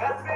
That's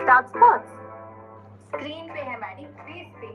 spots screen पे है Maddie face पे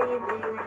baby.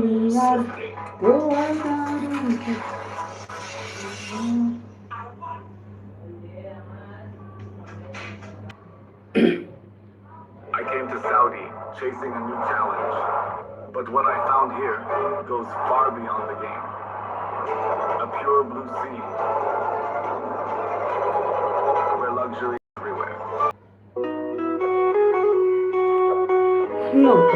I came to Saudi chasing a new challenge, but what I found here goes far beyond the game. A pure blue sea, where luxury everywhere. No,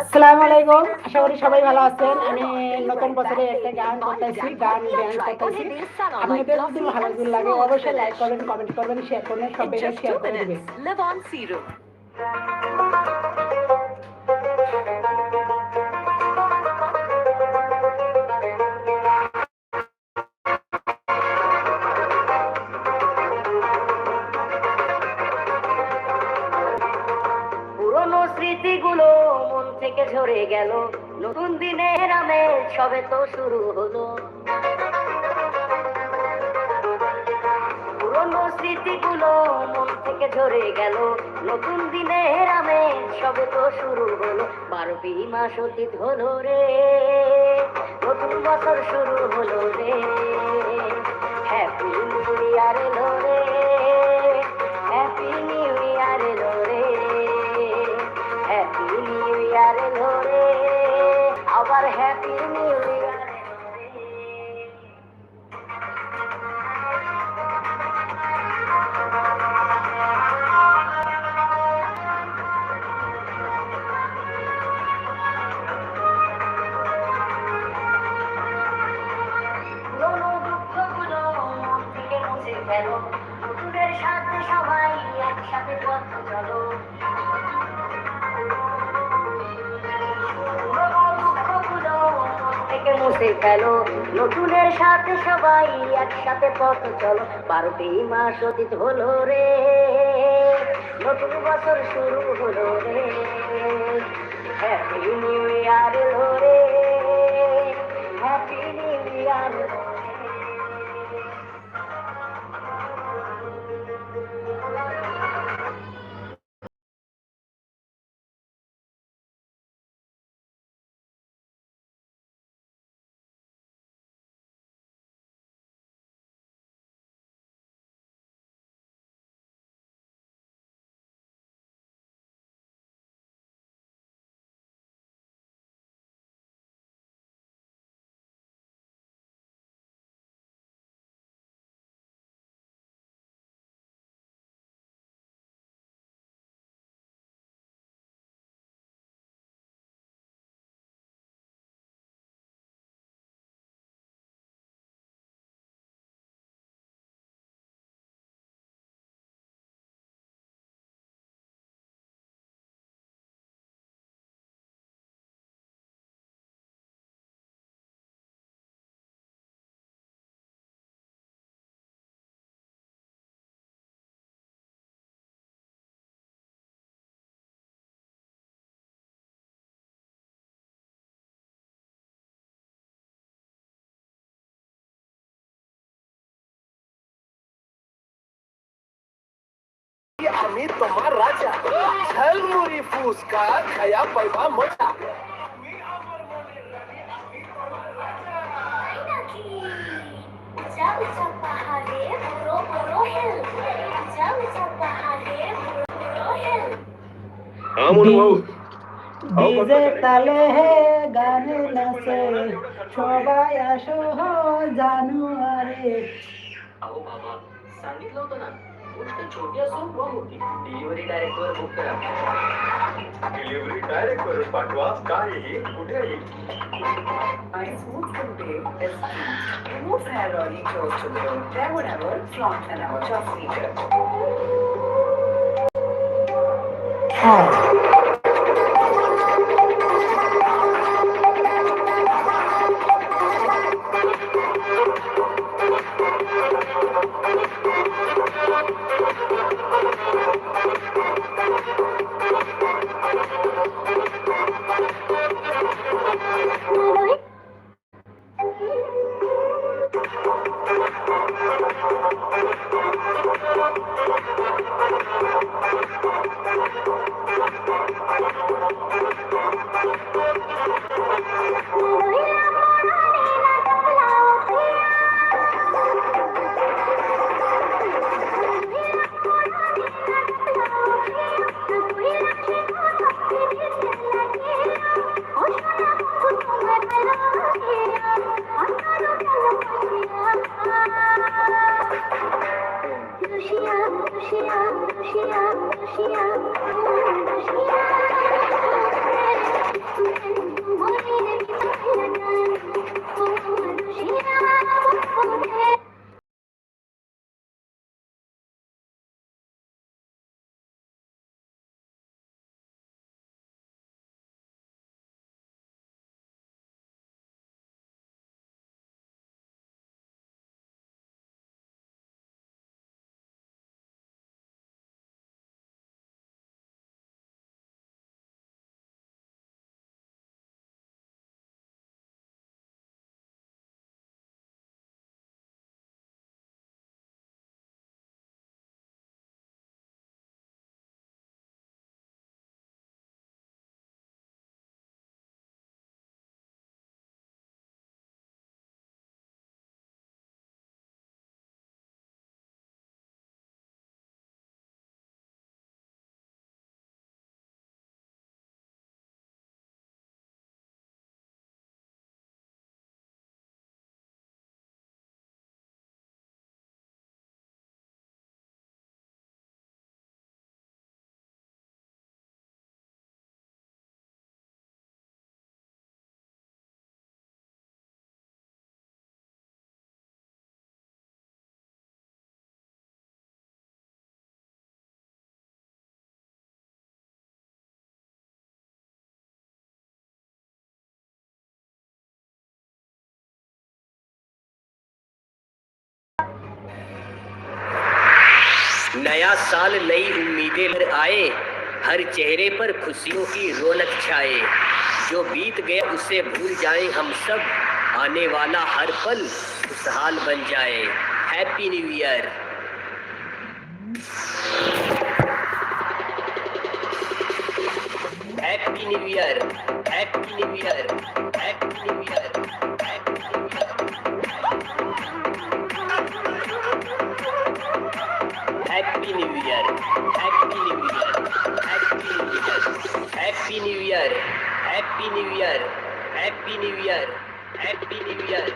আসসালামু আলাইকুম। আশা করি সবাই ভালো আছেন। আমি নতুন বছরে একটা গান করতেছি গান ড্যান্স করতেছি। আপনাদের যদি ভালো লাগে অবশ্যই লাইক করবেন কমেন্ট করবেন শেয়ার করবেন সবাই শেয়ার করে দেবেন। ঝরে গেল। নতুন দিনের আমে সবে তো শুরু হলো। পুরনো স্মৃতিগুলো মন থেকে ঝরে গেল। নতুন দিনের আমে সবে তো শুরু হলো। বারো বারোটি মাস অতীত হলো রে। নতুন বছর শুরু হলো রে। হ্যাপি নিউ ইয়ার এলো রে। lot of happy in you. বারোটি মাস অতীত হলো রে। নতুন বছর শুরু হলো রে। হ্যাপি নিউ আমি তোমার রাজা। ঝলমুড়ি ফুসকা খায়া পাইবা মজা। আমন তালে হে গানে নাচে সবাই আসো জানুয়ারে। আও বাবা তো না? उसकी छोटी असर व मोठी डिलिव्हरी डायरेक्ट वर बुक करा डिलिव्हरी डायरेक्ट वर पाठवा काहीही कुठेही My smooth convey is clean. Remove hair oily close to the repair our flaunt and our chest feature. Oh. नया साल नई उम्मीदें आए, हर चेहरे पर खुशियों की रौनक छाए। जो बीत गया उसे भूल जाए हम सब, आने वाला हर पल खुशहाल बन जाए। Happy new year happy new year happy new year happy happy new year happy new year happy new year happy new year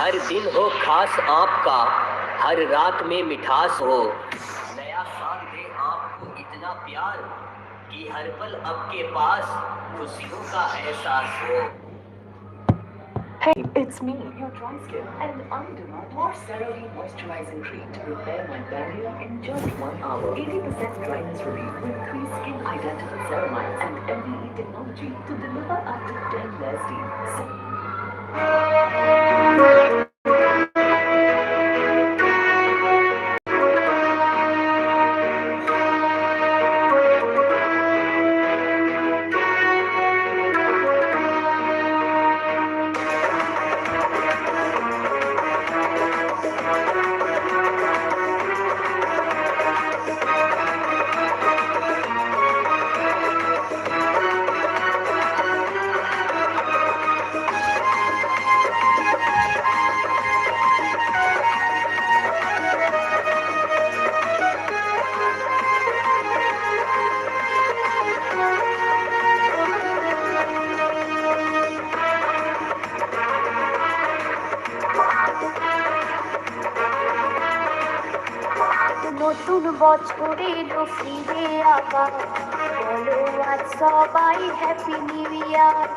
हर दिन हो खास आपका, हर रात में मिठास हो। नया साल दे आपको इतना प्यार कि हर पल आपके पास खुशियों का एहसास हो। It's me, your dry skin, and not more CeraVe moisturizing cream to repair my barrier in just one hour. 80% dryness relief with three skin identical ceramides and MVE technology to deliver up to 10 layers deep. Happy new year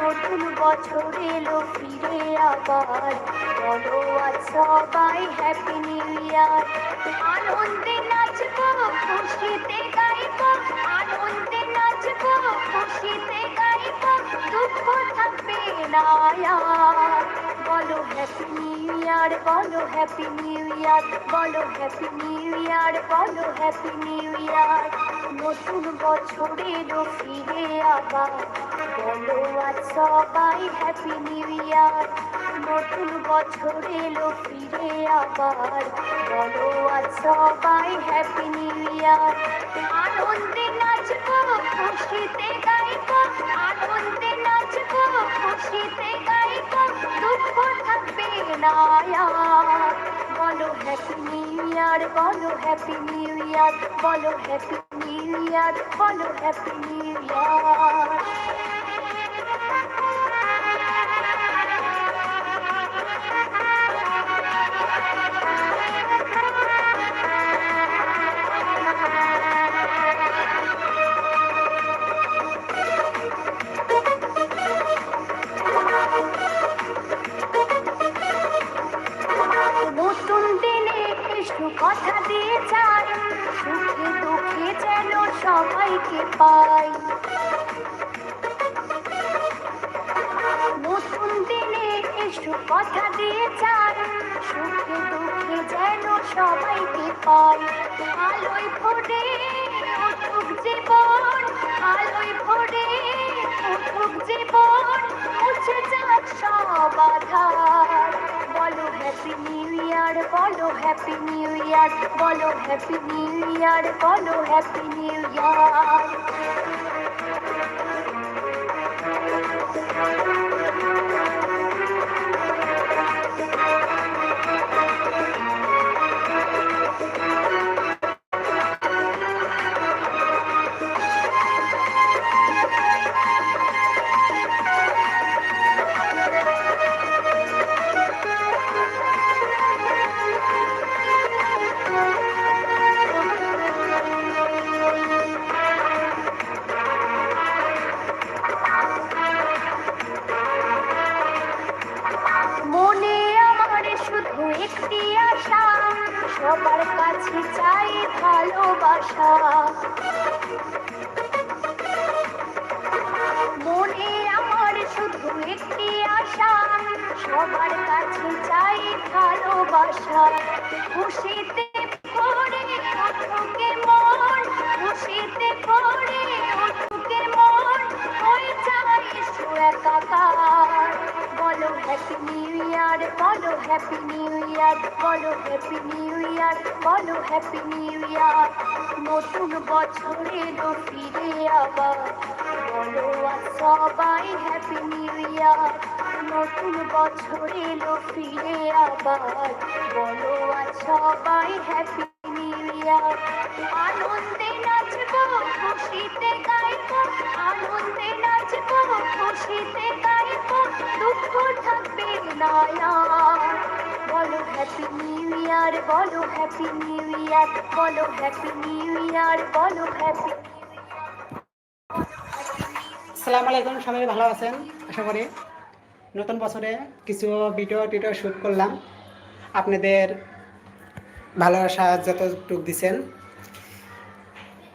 নতুন বছর এলো, ফিরে আবার। বলো, আজ সবাই happy new ইয়ার আনন্দে নাচবো, খুশিতে গাইবো। আনন্দে নাচবো, খুশিতে গাইবো। দুঃখ থাকবে না বলো হ্যাপি নিউ ইয়ার বলো হ্যাপি নিউ ইয়ার বলো হ্যাপি নিউ ইয়ার বলো হ্যাপি নিউ ইয়ার নতুন বছর এলো ফিরে আবার বলো আজ সবাই হ্যাপি নিউ ইয়ার নতুন বছর এলো ফিরে আবার বলো আজ সবাই হ্যাপি নিউ ইয়ার আনন্দে নাচবো, খুশিতে গাইবো, আনন্দে নাচবো, খুশিতে গাইবো। বলো হ্যাপি নিউ ইয়ার বলো হ্যাপি নিউ ইয়ার বলো হ্যাপি নিউ ইয়ার বলো হ্যাপি নিউ ইয়ার সবাইকে পাই। নতুন দিনে কৃষ্ণ কথা দিয়ে যায় সুখে দুঃখে যেন সবাইকে পাই। আলোয় ভরে উঠুক জীবন, আলোয় ভরে উঠুক জীবন যাক সব আধার। বলো হ্যাপি ইয়ার বলো হ্যাপি নিউ ইয়ার বলো হ্যাপি নিউ ইয়ার বলো হ্যাপি নিউ ইয়ার নতুন বছর এলো ফিরে আবার বলো সবাই হ্যাপি নিউ ইয়ার নতুন বছর এলো ফিরে আবার বলো সবাই হ্যাপি নিউ ইয়ার আনন্দে নাচবো, খুশিতে গাইবো, আনন্দে নাচবো, খুশিতে গাইবো, দুঃখ থাকবে না। বলো হ্যাপি নিউ ইয়ার বলো হ্যাপি নিউ ইয়ার বলো হ্যাপি নিউ ইয়ার বলো হ্যাপি আসসালামু আলাইকুম, সবাই ভালো আছেন? আশা করি নতুন বছরে কিছু ভিডিও টিডিও শ্যুট করলাম। আপনাদের ভালোবাসা যতটুক দিছেন,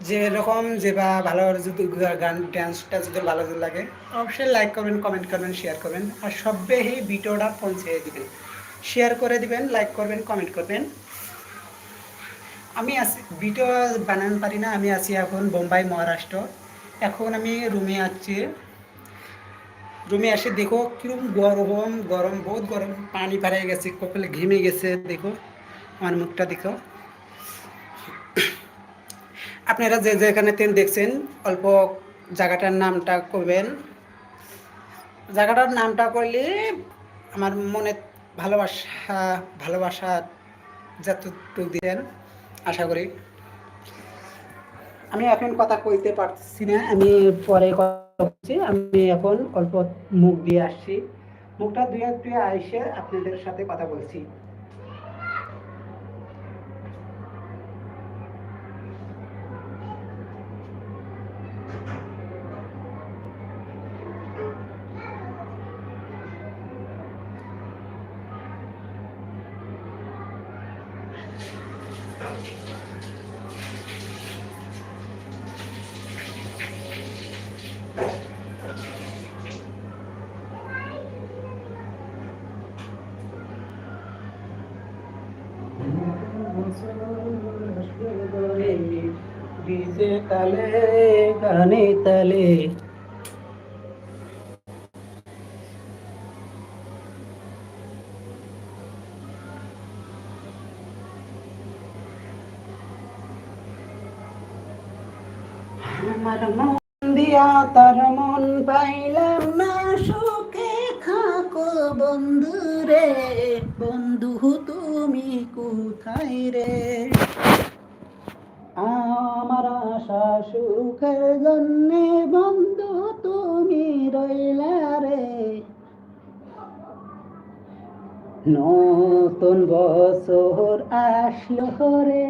যেরকম যে বা ভালো যদি গান ডান্সটা যদি ভালো লাগে, অবশ্যই লাইক করবেন কমেন্ট করবেন শেয়ার করবেন, আর সবে ভিডিওটা পৌঁছে দিবেন। শেয়ার করে দিবেন লাইক করবেন কমেন্ট করবেন। আমি আছি ভিডিও বানাতে পারি না, আমি আছি এখন বোম্বাই, মহারাষ্ট্র। এখন আমি রুমে আছি। রুমে এসে দেখো কীরকম গরম গরম, বহুত গরম। পানি পাড়াই গেছে, কপালে ঘেমে গেছে, দেখো। আমার মুখটা দেখো। আপনারা যে যেখানে তেন দেখছেন, অল্প জায়গাটার নামটা করবেন। জায়গাটার নামটা করলে আমার মনে ভালোবাসা ভালোবাসা যতটুকু দিলেন, আশা করি। আমি এখন কথা কইতে পারছি না, আমি পরে বলছি। আমি এখন অল্প মুখ দিয়ে আসছি। মুখটা দুই এক দুই আইসে আপনাদের সাথে কথা বলছি ডিজে তালে গানে তালে আমার মন তার মন পাইলাম সুখে থাকো বন্ধু রে বন্ধু তুমি কোথায় রে? আমার আশা সুখের জন্যে বন্ধু তুমি রইলা রে। নতুন বছর আসলো রে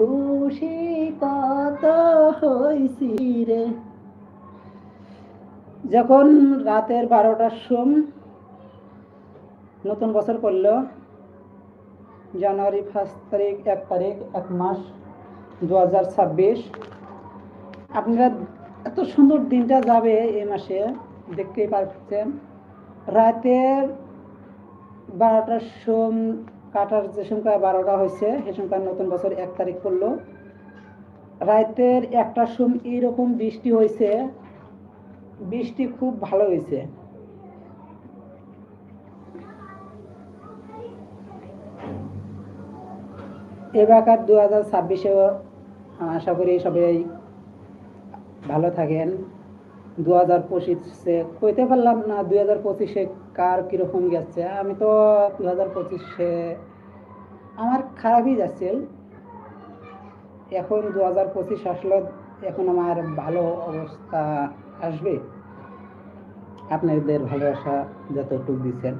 খুশি কত হইছি রে। যখন রাতের বারোটার সোম নতুন বছর পড়ল, জানুয়ারি ফার্স্ট তারিখ, এক তারিখ, এক মাস দু হাজার ছাব্বিশ। আপনারা এত সুন্দর দিনটা যাবে এই মাসে, দেখতেই পাচ্ছেন। রাতের বারোটার সোম কাটার যে সংখ্যা বারোটা হয়েছে সে সংখ্যা নতুন বছর এক তারিখ করল রাতের একটা সোম এইরকম বৃষ্টি হয়েছে। বৃষ্টি খুব ভালো হয়েছে। এবারকার দু হাজার ছাব্বিশেও আশা করি সবাই ভালো থাকেন। দু হাজার পঁচিশে কইতে পারলাম না দু হাজার পঁচিশে কার কীরকম গেছে? আমি তো দু হাজার পঁচিশে আমার খারাপই যাচ্ছে। এখন দু হাজার পঁচিশ আসলে এখন আমার ভালো অবস্থা আসবে। আপনাদের ভালোবাসা যতটুকু দিচ্ছেন।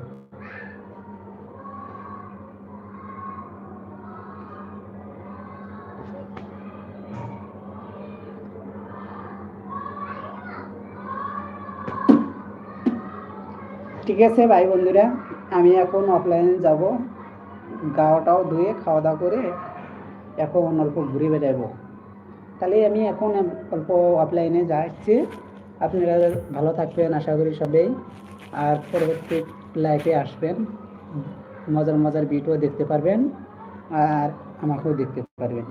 ঠিক আছে ভাই বন্ধুরা। আমি এখন অফলাইনে যাব। গাওয়াটাও ধুয়ে খাওয়া দাওয়া করে এখন অল্প ঘুরে বেড়াবো। তাহলে আমি এখন অল্প অফলাইনে যাচ্ছি আপনারা ভালো থাকবেন, আশা করি সবাই। আর পরবর্তী লাইফে আসবেন। মজার মজার ভিডিও দেখতে পারবেন। আর আমাকেও দেখতে পারবেন।